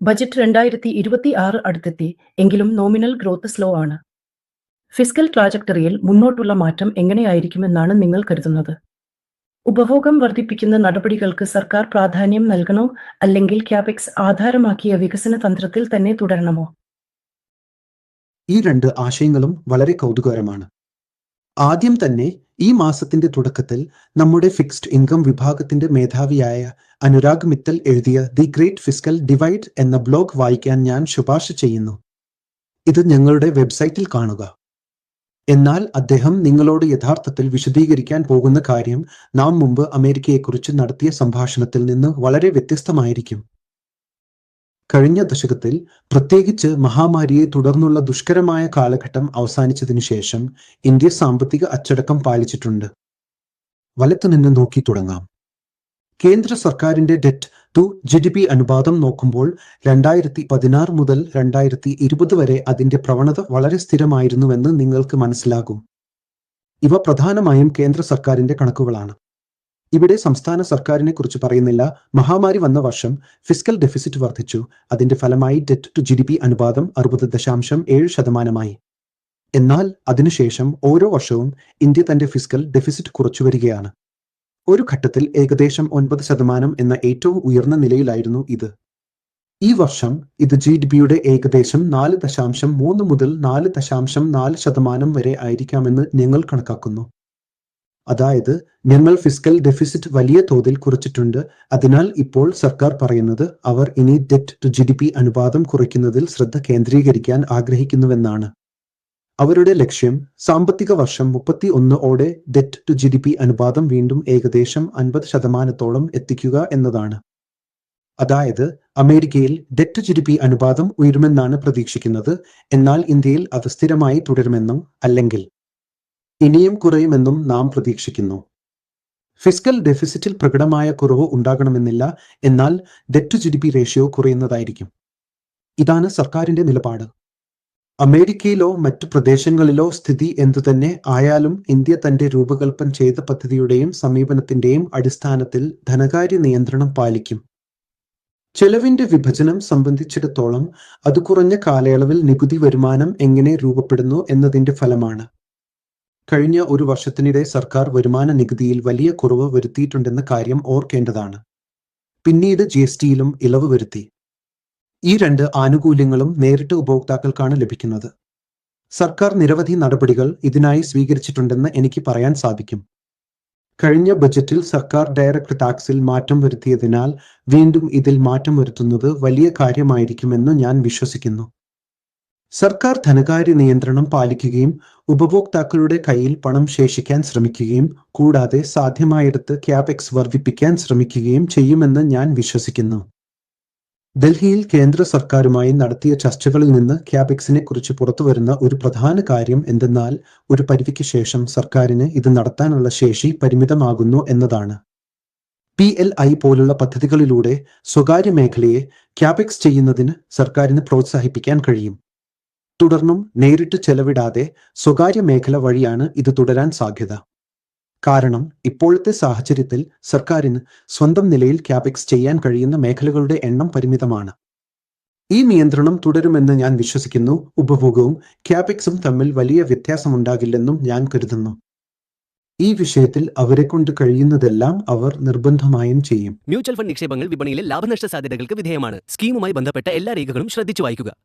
Budget രണ്ടായിരത്തി ഇരുപത്തി ആറ് അടുത്തെത്തി എങ്കിലും നോമിനൽ ഗ്രോത്ത് സ്ലോ ആണ്. ഫിസ്ക്കൽ ട്രാജക്ടറിയിൽ മുന്നോട്ടുള്ള മാറ്റം എങ്ങനെയായിരിക്കുമെന്നാണ് നിങ്ങൾ കരുതുന്നത്? ഉപഭോഗം വർദ്ധിപ്പിക്കുന്ന നടപടികൾക്ക് സർക്കാർ പ്രാധാന്യം നൽകണോ അല്ലെങ്കിൽ ക്യാപെക്സ് ആധാരമാക്കിയ വികസന തന്ത്രത്തിൽ തന്നെ തുടരണമോ? ഈ രണ്ട് ആശയങ്ങളും വളരെ കൗതുകകരമാണ്. ആദ്യം തന്നെ ഈ മാസത്തിന്റെ തുടക്കത്തിൽ നമ്മുടെ ഫിക്സ്ഡ് ഇൻകം വിഭാഗത്തിന്റെ മേധാവിയായ അനുരാഗ് മിത്തൽ എഴുതിയ ദി ഗ്രേറ്റ് ഫിസ്ക്കൽ ഡിവൈഡ് എന്ന ബ്ലോഗ് വായിക്കാൻ ഞാൻ ശുപാർശ ചെയ്യുന്നു. ഇത് ഞങ്ങളുടെ വെബ്സൈറ്റിൽ കാണുക. എന്നാൽ അദ്ദേഹം നിങ്ങളോട് യഥാർത്ഥത്തിൽ വിശദീകരിക്കാൻ പോകുന്ന കാര്യം നാം മുമ്പ് അമേരിക്കയെക്കുറിച്ച് നടത്തിയ സംഭാഷണത്തിൽ നിന്ന് വളരെ വ്യത്യസ്തമായിരിക്കും. കഴിഞ്ഞ ദശകത്തിൽ പ്രത്യേകിച്ച് മഹാമാരിയെ തുടർന്നുള്ള ദുഷ്കരമായ കാലഘട്ടം അവസാനിച്ചതിനു ശേഷം ഇന്ത്യ സാമ്പത്തിക അച്ചടക്കം പാലിച്ചിട്ടുണ്ട്. വലത്തുനിന്ന് നോക്കി തുടങ്ങാം. കേന്ദ്ര സർക്കാരിന്റെ debt to G D P അനുപാതം നോക്കുമ്പോൾ രണ്ടായിരത്തി പതിനാറ് മുതൽ രണ്ടായിരത്തി ഇരുപത് വരെ അതിന്റെ പ്രവണത വളരെ സ്ഥിരമായിരുന്നുവെന്ന് നിങ്ങൾക്ക് മനസ്സിലാകും. ഇവ പ്രധാനമായും കേന്ദ്ര സർക്കാരിന്റെ കണക്കുകളാണ്. ഇവിടെ സംസ്ഥാന സർക്കാരിനെ കുറിച്ച് പറയുന്നില്ല. മഹാമാരി വന്ന വർഷം ഫിസ്ക്കൽ ഡെഫിസിറ്റ് വർദ്ധിച്ചു. അതിന്റെ ഫലമായി debt to G D P അനുപാതം അറുപത് ദശാംശം ഏഴ് ശതമാനമായി. എന്നാൽ അതിനുശേഷം ഓരോ വർഷവും ഇന്ത്യ തന്റെ ഫിസ്ക്കൽ ഡെഫിസിറ്റ് കുറച്ചു വരികയാണ്. ഒരു ഘട്ടത്തിൽ ഏകദേശം ഒൻപത് ശതമാനം എന്ന ഏറ്റവും ഉയർന്ന നിലയിലായിരുന്നു ഇത്. ഈ വർഷം ഇത് ജി ഡി പിയുടെ ഏകദേശം നാല് ദശാംശം മൂന്ന് മുതൽ നാല് ദശാംശം നാല് ശതമാനം വരെ ആയിരിക്കാമെന്ന് ഞങ്ങൾ കണക്കാക്കുന്നു. അതായത് ഞങ്ങൾ ഫിസ്ക്കൽ ഡെഫിസിറ്റ് വലിയ തോതിൽ കുറച്ചിട്ടുണ്ട്. അതിനാൽ ഇപ്പോൾ സർക്കാർ പറയുന്നത് അവർ ഇനി debt to G D P അനുപാതം കുറയ്ക്കുന്നതിൽ ശ്രദ്ധ കേന്ദ്രീകരിക്കാൻ ആഗ്രഹിക്കുന്നുവെന്നാണ്. അവരുടെ ലക്ഷ്യം സാമ്പത്തിക വർഷം മുപ്പത്തി ഒന്ന് ഓടെ debt to G D P അനുപാതം വീണ്ടും ഏകദേശം അൻപത് ശതമാനത്തോളം എത്തിക്കുക എന്നതാണ്. അതായത് അമേരിക്കയിൽ ഡെറ്റ് ജി ഡി പി അനുപാതം ഉയരുമെന്നാണ് പ്രതീക്ഷിക്കുന്നത്. എന്നാൽ ഇന്ത്യയിൽ അത് സ്ഥിരമായി തുടരുമെന്നും അല്ലെങ്കിൽ ഇനിയും കുറയുമെന്നും നാം പ്രതീക്ഷിക്കുന്നു. ഫിസ്ക്കൽ ഡെഫിസിറ്റിൽ പ്രകടമായ കുറവ് ഉണ്ടാകണമെന്നില്ല എന്നാൽ debt G D P ratio കുറയുന്നതായിരിക്കും. ഇതാണ് സർക്കാരിന്റെ നിലപാട്. അമേരിക്കയിലോ മറ്റു പ്രദേശങ്ങളിലോ സ്ഥിതി എന്തുതന്നെ ആയാലും ഇന്ത്യ തന്റെ രൂപകൽപ്പന ചെയ്ത പദ്ധതിയുടെയും സമീപനത്തിന്റെയും അടിസ്ഥാനത്തിൽ ധനകാര്യ നിയന്ത്രണം പാലിക്കും. ചെലവിന്റെ വിഭജനം സംബന്ധിച്ചിടത്തോളം അത് കുറഞ്ഞ കാലയളവിൽ നികുതി വരുമാനം എങ്ങനെ രൂപപ്പെടുന്നു എന്നതിന്റെ ഫലമാണ്. കഴിഞ്ഞ ഒരു വർഷത്തിനിടെ സർക്കാർ വരുമാന നികുതിയിൽ വലിയ കുറവ് വരുത്തിയിട്ടുണ്ടെന്ന കാര്യം ഓർക്കേണ്ടതാണ്. പിന്നീട് ജി എസ് ടിയിലും ഇളവ് വരുത്തി. ഈ രണ്ട് ആനുകൂല്യങ്ങളും നേരിട്ട് ഉപഭോക്താക്കൾക്കാണ് ലഭിക്കുന്നത്. സർക്കാർ നിരവധി നടപടികൾ ഇതിനായി സ്വീകരിച്ചിട്ടുണ്ടെന്ന് എനിക്ക് പറയാൻ സാധിക്കും. കഴിഞ്ഞ ബജറ്റിൽ സർക്കാർ ഡയറക്ട് ടാക്സിൽ മാറ്റം വരുത്തിയതിനാൽ വീണ്ടും ഇതിൽ മാറ്റം വരുത്തുന്നത് വലിയ കാര്യമായിരിക്കുമെന്ന് ഞാൻ വിശ്വസിക്കുന്നു. സർക്കാർ ധനകാര്യ നിയന്ത്രണം പാലിക്കുകയും ഉപഭോക്താക്കളുടെ കയ്യിൽ പണം ശേഷിക്കാൻ ശ്രമിക്കുകയും കൂടാതെ സാധ്യമായിടത്ത് ക്യാപെക്സ് വർദ്ധിപ്പിക്കാൻ ശ്രമിക്കുകയും ചെയ്യുമെന്ന് ഞാൻ വിശ്വസിക്കുന്നു. ഡൽഹിയിൽ കേന്ദ്ര സർക്കാരുമായി നടത്തിയ ചർച്ചകളിൽ നിന്ന് ക്യാപെക്സിനെ കുറിച്ച് പുറത്തുവരുന്ന ഒരു പ്രധാന കാര്യം എന്തെന്നാൽ ഒരു പരിധിക്ക് ശേഷം സർക്കാരിന് ഇത് നടത്താനുള്ള ശേഷി പരിമിതമാകുന്നു എന്നതാണ്. പി എൽ ഐ പോലുള്ള പദ്ധതികളിലൂടെ സ്വകാര്യ മേഖലയെ ക്യാപെക്സ് ചെയ്യുന്നതിന് സർക്കാരിന് പ്രോത്സാഹിപ്പിക്കാൻ കഴിയും. തുടർന്നും നേരിട്ട് ചെലവിടാതെ സ്വകാര്യ മേഖല വഴിയാണ് ഇത് തുടരാൻ സാധ്യത. കാരണം ഇപ്പോഴത്തെ സാഹചര്യത്തിൽ സർക്കാരിന് സ്വന്തം നിലയിൽ ക്യാപെക്സ് ചെയ്യാൻ കഴിയുന്ന മേഖലകളുടെ എണ്ണം പരിമിതമാണ്. ഈ നിയന്ത്രണം തുടരുമെന്ന് ഞാൻ വിശ്വസിക്കുന്നു. ഉപഭോഗവും ക്യാപെക്സും തമ്മിൽ വലിയ വ്യത്യാസമുണ്ടാകില്ലെന്നും ഞാൻ കരുതുന്നു. ഈ വിഷയത്തിൽ അവരെ കൊണ്ട് കഴിയുന്നതെല്ലാം അവർ നിർബന്ധമായും ചെയ്യും. മ്യൂച്വൽ ഫണ്ട് നിക്ഷേപങ്ങൾ വിപണിയിലെ ലാഭനഷ്ട സാധ്യതകൾക്ക് വിധേയമാണ്. സ്കീമുമായി ബന്ധപ്പെട്ട എല്ലാ രേഖകളും ശ്രദ്ധിച്ചു വായിക്കുക.